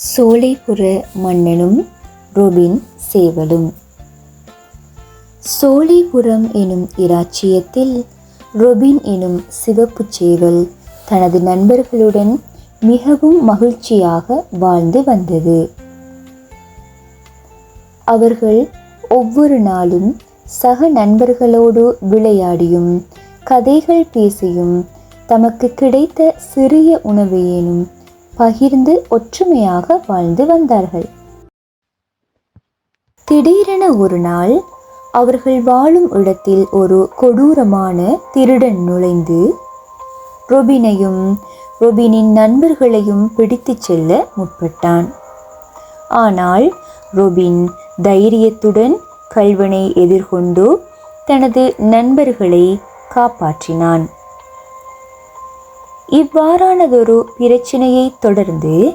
சோலைபுர மன்னனும் ரொபின் சேவலும். சோலைபுரம் எனும் இராச்சியத்தில் ரொபின் எனும் சிவப்பு சேவல் தனது நண்பர்களுடன் மிகவும் மகிழ்ச்சியாக வாழ்ந்து வந்தது. அவர்கள் ஒவ்வொரு நாளும் சக நண்பர்களோடு விளையாடியும் கதைகள் பேசியும் தமக்கு கிடைத்த சிறிய உணவையேனும் பகிர்ந்து ஒற்றுமையாக வாழ்ந்து வந்தார்கள். திடீரென ஒரு நாள் அவர்கள் வாழும் இடத்தில் ஒரு கொடூரமான திருடன் நுழைந்து ரொபினையும் ரொபினின் நண்பர்களையும் பிடித்துச் செல்ல முற்பட்டான். ஆனால் ரொபின் தைரியத்துடன் கல்வனை எதிர்கொண்டு தனது நண்பர்களை காப்பாற்றினான். இவ்வாறானதொரு பிரச்சனையை தொடர்ந்து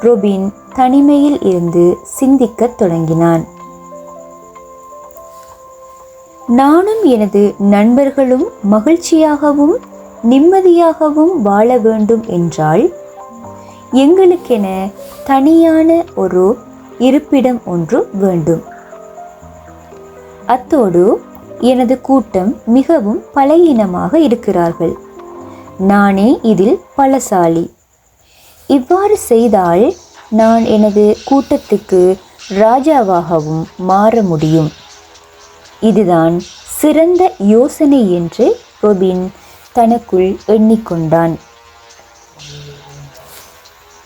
ரொபின் தனிமையில் இருந்து சிந்திக்கத் தொடங்கினான். நானும் எனது நண்பர்களும் மகிழ்ச்சியாகவும் நிம்மதியாகவும் வாழ வேண்டும் என்றால் எங்களுக்கென தனியான ஒரு இருப்பிடம் ஒன்று வேண்டும். அத்தோடு எனது கூட்டம் மிகவும் பலையீனமாக இருக்கிறார்கள். நானே இதில் பலசாலி. இவ்வாறு செய்தால் நான் எனது கூட்டத்துக்கு ராஜாவாகவும் மாற முடியும். இதுதான் சிறந்த யோசனை என்று ரொபின் தனக்குள் எண்ணிக்கொண்டான்.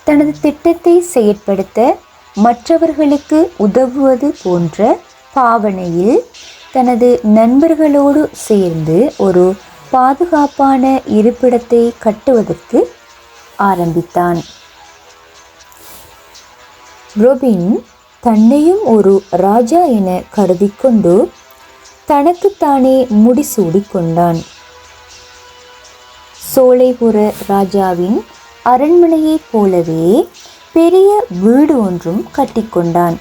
தனது திட்டத்தை செயற்படுத்த மற்றவர்களுக்கு உதவுவது போன்ற பாவனையில் தனது நண்பர்களோடு சேர்ந்து ஒரு பாதுகாப்பான இருப்பிடத்தை கட்டுவதற்கு ஆரம்பித்தான். ரொபின் தன்னையும் ஒரு ராஜா என கருதிக்கொண்டு தனக்குத்தானே முடிசூடி கொண்டான். சோலைபுர ராஜாவின் அரண்மனையைப் போலவே பெரிய வீடு ஒன்றும் கட்டிக்கொண்டான்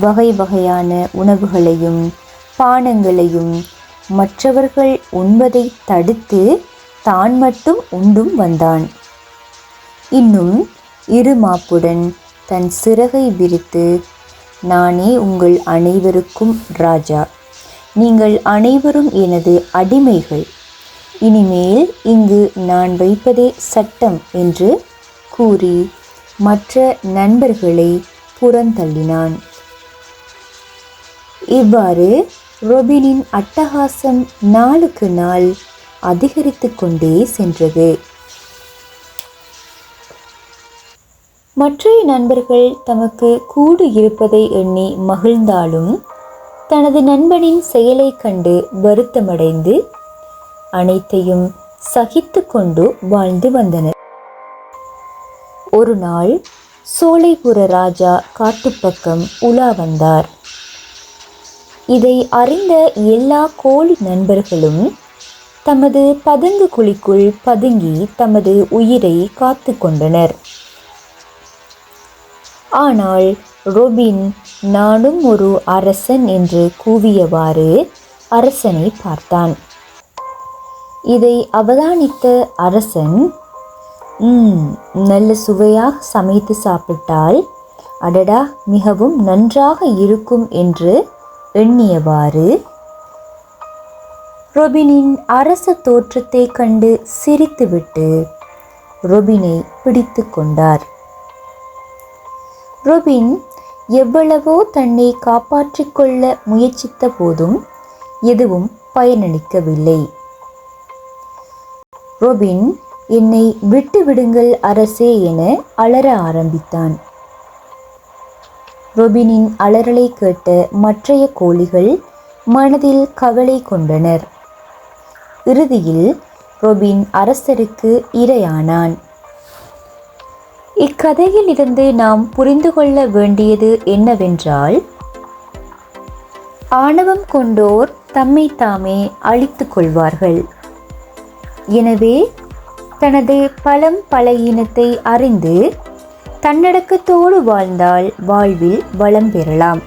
வகை வகையான உணவுகளையும் பானங்களையும் மற்றவர்கள் உண்பதை தடுத்து தான் மட்டும் உண்டும் வந்தான். இன்னும் இரு மாப்புடன் தன் சிறகை விரித்து நானே உங்கள் அனைவருக்கும் ராஜா. நீங்கள் அனைவரும் எனது அடிமைகள். இனிமேல் இங்கு நான் வைப்பதே சட்டம் என்று கூறி மற்ற நண்பர்களை புறந்தள்ளினான். இவ்வாறு ரொபினின் அட்டகாசம் நாளுக்கு நாள் அதிகரித்து கொண்டே சென்றது. மற்றைய நண்பர்கள் தமக்கு கூடு இருப்பதை எண்ணி மகிழ்ந்தாலும் தனது நண்பனின் செயலை கண்டு வருத்தமடைந்து அனைத்தையும் சகித்து கொண்டு வாழ்ந்து வந்தனர். ஒரு நாள் சோலைபுர ராஜா காட்டுப்பக்கம் உலா வந்தார். இதை அறிந்த எல்லா கோழி நண்பர்களும் தமது பதுங்கு குழிக்குள் பதுங்கி தமது உயிரை காத்து கொண்டனர். ஆனால் ரொபின் நானும் ஒரு அரசன் என்று கூவியவாறு அரசனை பார்த்தான். இதை அவதானித்த அரசன்? நல்ல சுவையாக சமைத்து சாப்பிட்டால் அடடா மிகவும் நன்றாக இருக்கும் என்று எண்ணியவாறு. ரொபினின் அரச தோற்றத்தை கண்டு சிரித்துவிட்டு ரொபினை பிடித்து கொண்டார். ரொபின் எவ்வளவோ தன்னை காப்பாற்றிக் கொள்ள முயற்சித்த போதும் எதுவும் பயனளிக்கவில்லை. ரொபின் என்னை விட்டு விடுங்கள் அரசே என அலற ஆரம்பித்தான். ரொபினின் அலறலை கேட்ட மற்றைய கோழிகள் மனதில் கவலை கொண்டனர். இறுதியில் ரொபின் அரசருக்கு இரையானான். இக்கதையில் இருந்து நாம் புரிந்து கொள்ள வேண்டியது என்னவென்றால் ஆணவம் கொண்டோர் தம்மை தாமே அழித்துக் கொள்வார்கள். எனவே தனது பலம் இனத்தை அறிந்து தன்னடக்கத்தோடு வாழ்ந்தால் வாழ்வில் வளம் பெறலாம்.